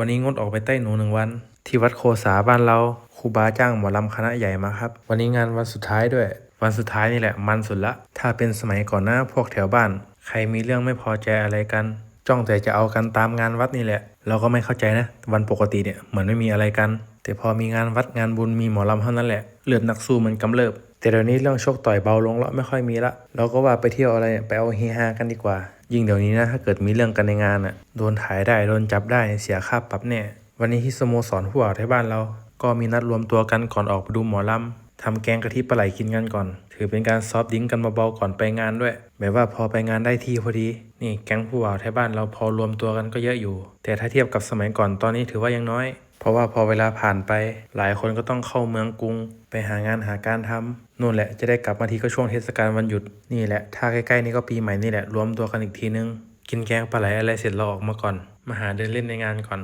วันนี้งดออกไปใต้หนูหนึ่งวัน ที่วัดโคสาบ้านเราครูบาจ้างหมอลำคณะใหญ่มาครับ วันนี้งานวันสุดท้ายด้วย วันสุดท้ายนี่แหละมันสุดละ ถ้าเป็นสมัยก่อนหน้าพวกแถวบ้าน ใครมีเรื่องไม่พอใจอะไรกัน จ้องแต่จะเอากันตามงานวัดนี่แหละ เราก็ไม่เข้าใจนะ วันปกติเนี่ยเหมือนไม่มีอะไรกัน แต่พอมีงานวัดงานบุญมีหมอลำเท่านั้นแหละเลือดนักสู้มันกำเริบ แต่เดี๋ยวนี้เรื่องชกต่อยเบาลงแล้วไม่ค่อยมีละเราก็ว่าไปเที่ยวอะไรเนี่ยไปเอาเฮฮากันดีกว่า ยิ่งเดี๋ยวนี้นะถ้าเกิดมีเรื่องกันในงานอะโดนถ่ายได้โดนจับได้เสียค่าปรับแน่วันนี้ที่สโมสรผู้บ่าวไทยบ้านเรา ก็มีนัดรวมตัวกันก่อนออกไปดูหมอลำทำแกงกะทิปลาไหลกินกันก่อน ถือเป็นการซอฟดิ้งก์กันเบาๆก่อนไปงานด้วย แบบว่าพอไปงานได้ที่พอดี นี่แก๊งผู้บ่าวไทยบ้านเราพอรวมตัวกันก็เยอะอยู่ แต่ถ้าเทียบกับสมัยก่อนตอนนี้ถือว่ายังน้อย เพราะว่าพอเวลาผ่านไป หลายคนก็ต้องเข้าเมืองกรุง ไปหางานหาการทำนู่นแหละจะได้กลับมาทีก็ช่วงเทศกาลวันหยุดนี่แหละ ถ้าใกล้ๆนี่ก็ปีใหม่นี่แหละรวมตัวกันอีกทีนึง กินแกงปลาไหลอะไรเสร็จเราออกมาก่อน มาหาเดินเล่นในงานก่อน